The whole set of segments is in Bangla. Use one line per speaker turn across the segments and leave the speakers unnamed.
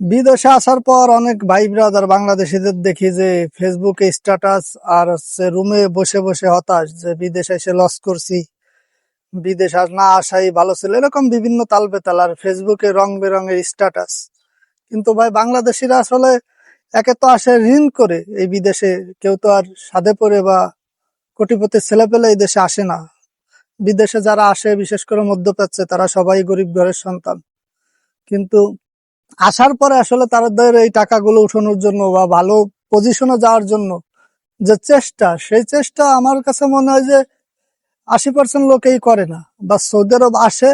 বিদেশে আসার পর অনেক ভাই ব্রাদার বাংলাদেশিদের দেখি যে ফেসবুকে স্ট্যাটাস আর হচ্ছে রুমে বসে বসে হতাশ যে বিদেশে এসে লস করছি, বিদেশ আর না আসাই ভালো ছিল। এরকম বিভিন্ন তাল বেতাল আর ফেসবুকে রং বেরঙের স্ট্যাটাস কিন্তু ভাই বাংলাদেশিরা আসলে একে তো আসে ঋণ করে এই বিদেশে, কেউ তো আর সাধে পড়ে বা কোটিপতির ছেলে পেলে এই দেশে আসে না। বিদেশে যারা আসে, বিশেষ করে মধ্যপ্রাচ্যে, তারা সবাই গরিব ঘরের সন্তান। কিন্তু আসার পরে আসলে তাদের এই টাকাগুলো উঠানোর জন্য বা ভালো পজিশনে যাওয়ার জন্য যে চেষ্টা, সেই চেষ্টা আমার কাছে মনে হয় যে আশি পার্সেন্ট লোকেই করে না বা সৌদি আরব আসে,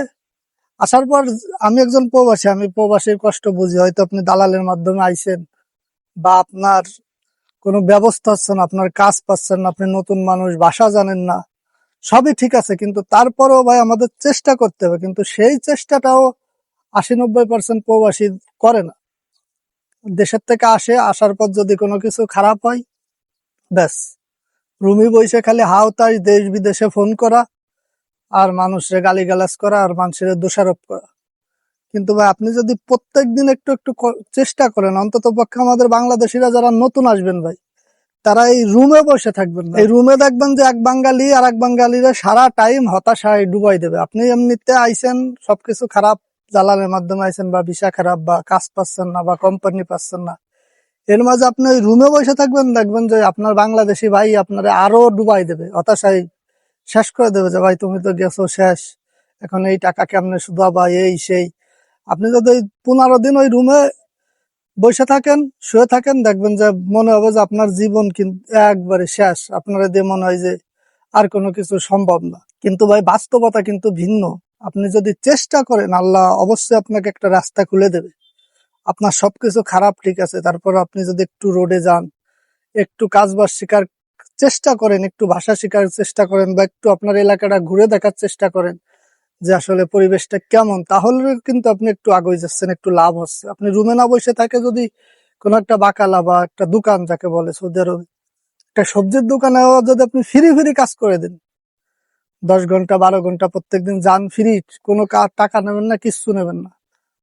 আসার পর আমি একজন প্রবাসী, আমি প্রবাসীর কষ্ট বুঝি, হয়তো আপনি দালালের মাধ্যমে আইসেন বা আপনার কোনো ব্যবস্থা হচ্ছে না, আপনার কাজ পাচ্ছেন না, আপনি নতুন মানুষ ভাষা জানেন না, সবই ঠিক আছে, কিন্তু তারপরেও ভাই আমাদের চেষ্টা করতে হবে, কিন্তু সেই চেষ্টাটাও আশি নব্বই পার্সেন্ট প্রবাসী করে না। দেশের থেকে আসে আসার পর যদি কোনো কিছু খারাপ হয় ব্যাস। রুমি বইসে খালি হাওতাস দেশ বিদেশে ফোন করা আর মানুষের গালিগালাজ করা আর মানুষের দোষারোপ করা। কিন্তু ভাই আপনি যদি প্রত্যেক দিন একটু একটু চেষ্টা করেন অন্তত পক্ষে আমাদের বাংলাদেশিরা যারা নতুন আসবেন ভাই তারা এই রুমে বসে থাকবেন না। এই রুমে দেখবেন যে এক বাঙালি আর এক বাঙালিরা সারা টাইম হতাশায় ডুবাই দেবে। আপনি এমনিতে আইছেন সবকিছু খারাপ জালালের মাধ্যমে আইছেন বা ভিসা খারাপ বা কাজ পাচ্ছেন না বা কোম্পানি পাচ্ছেন না। এর মাঝে আপনি ওই রুমে বসে থাকবেন, দেখবেন যে আপনার বাংলাদেশি ভাই আপনার আরও ডুবাই দেবে। হতাশায় শেষ করে দেবে যে, ভাই, তুমি তো গেছো শেষ। এখন এই টাকা কেমনে শুধু বা এই, সেই? আপনি যদি পনেরো দিন ওই রুমে বসে থাকেন, শুয়ে থাকেন, দেখবেন যে মনে হবে যে আপনার জীবন কিন্তু একবারে শেষ। আপনার দিয়ে মনে হয় যে আর কোনো কিছু সম্ভব না। কিন্তু ভাই, বাস্তবতা কিন্তু ভিন্ন। আপনি যদি চেষ্টা করেন, আল্লাহ অবশ্যই আপনাকে একটা রাস্তা খুলে দেবে। আপনার সবকিছু খারাপ ঠিক আছে, তারপর আপনি যদি একটু রোডে যান, একটু কাজবাজ শেখার চেষ্টা করেন, একটু ভাষা শেখার চেষ্টা করেন বা একটু আপনার এলাকাটা ঘুরে দেখার চেষ্টা করেন যে আসলে পরিবেশটা কেমন, তাহলে কিন্তু আপনি একটু আগে যাচ্ছেন, একটু লাভ হচ্ছে। আপনি রুমে না বসে থাকে যদি কোনো একটা বাকালা বা একটা দোকান যাকে বলে সৌদি আরবে, একটা সবজির দোকানে যদি আপনি ফ্রি ফ্রি কাজ করে দেন দশ ঘণ্টা, বারো ঘণ্টা প্রত্যেকদিন যান ফ্রি, কোনো টাকা নেবেন না, কিচ্ছু নেবেন না।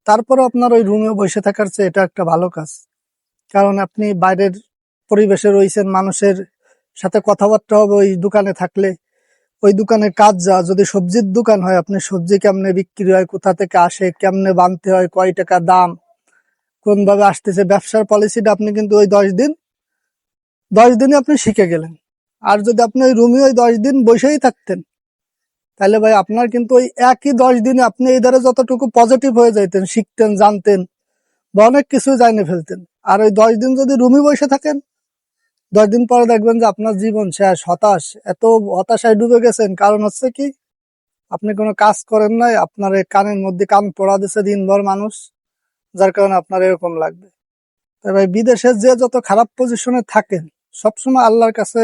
তারপরে আপনার ওই রুমে বসে থাকার চেয়ে এটা একটা ভালো কাজ। কারণ আপনি বাইরের পরিবেশে রয়েছেন, মানুষের সাথে কথাবার্তা হবে ওই দোকানে থাকলে, ওই দোকানের কাজ যা, যদি সবজির দোকান হয়, আপনি সবজি কেমনে বিক্রি হয়, কোথা থেকে আসে, কেমনে বানতে হয়, কয় টাকা দাম কোন ভাবে আসতেছে, ব্যবসার পলিসিটা আপনি কিন্তু ওই দশ দিন, দশ দিনে আপনি শিখে গেলেন। আর যদি আপনি ওই রুমে ওই দশ দিন বসেই থাকতেন তাহলে ভাই আপনার কিন্তু ওই একই দশ দিনে আপনি এই ধারে যতটুকু পজিটিভ হয়ে যাইতেন, শিখতেন, জানতেন বা অনেক কিছু জানিয়ে ফেলতেন। আর ওই দশ দিন যদি রুমে বসে থাকেন, দশ দিন পরে দেখবেন যে আপনার জীবন শেষ, হতাশ, এত হতাশায় ডুবে গেছেন। কারণ হচ্ছে কি, আপনি কোনো কাজ করেন নাই, আপনার এই কানের মধ্যে কান পড়া দিছে দিনভর মানুষ, যার কারণে আপনার এরকম লাগবে। তাই ভাই, বিদেশে যে যত খারাপ পজিশনে থাকেন, সবসময় আল্লাহর কাছে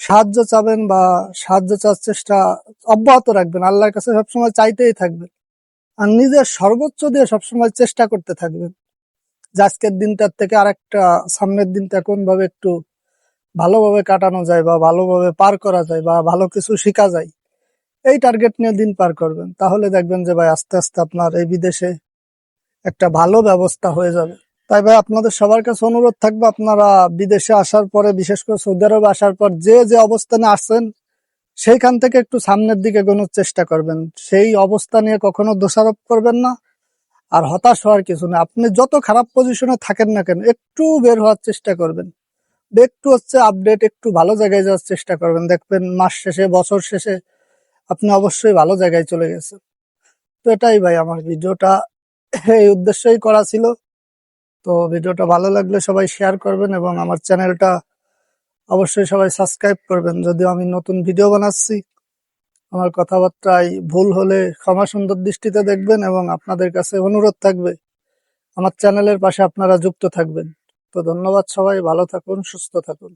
সাহায্য চাবেন বা সাহায্য চাওয়ার চেষ্টা অব্যাহত রাখবেন। আল্লাহর কাছে সবসময় চাইতেই থাকবেন। আর নিজের সর্বোচ্চ দিয়ে সবসময় চেষ্টা করতে থাকবেন। যে আজকের দিনটার থেকে আরেকটা, সামনের দিনটা কোন ভাবে একটু ভালোভাবে কাটানো যায় বা ভালোভাবে পার করা যায় বা ভালো কিছু শেখা যায়, এই টার্গেট নিয়ে দিন পার করবেন। তাহলে দেখবেন যে ভাই আস্তে আস্তে আপনার এই বিদেশে একটা ভালো ব্যবস্থা হয়ে যাবে। তাই ভাই আপনাদের সবার কাছে অনুরোধ থাকবে, আপনারা বিদেশে আসার পরে, বিশেষ করে সৌদি আরবে আসার পর যে যে অবস্থানে আসছেন, সেইখান থেকে একটু সামনের দিকে গোনোর চেষ্টা করবেন। সেই অবস্থা নিয়ে কখনো দোষারোপ করবেন না আর হতাশ হওয়ার কিছু না আপনি যত খারাপ পজিশনে থাকেন না কেন, একটু বের হওয়ার চেষ্টা করবেন। একটু হচ্ছে আপডেট একটু ভালো জায়গায় যাওয়ার চেষ্টা করবেন। দেখবেন মাস শেষে, বছর শেষে আপনি অবশ্যই ভালো জায়গায় চলে গেছেন। তো এটাই ভাই আমার ভিডিওটা, এই উদ্দেশ্যই করা ছিল। তো ভিডিওটা ভালো লাগলে সবাই শেয়ার করবেন এবং আমার চ্যানেলটা অবশ্যই সবাই সাবস্ক্রাইব করবেন। যদিও আমি নতুন ভিডিও বানাচ্ছি, আমার কথাবার্তায় ভুল হলে ক্ষমা সুন্দর দৃষ্টিতে দেখবেন এবং আপনাদের কাছে অনুরোধ থাকবে, আমার চ্যানেলের পাশে আপনারা যুক্ত থাকবেন। তো ধন্যবাদ সবাই, ভালো থাকুন, সুস্থ থাকুন।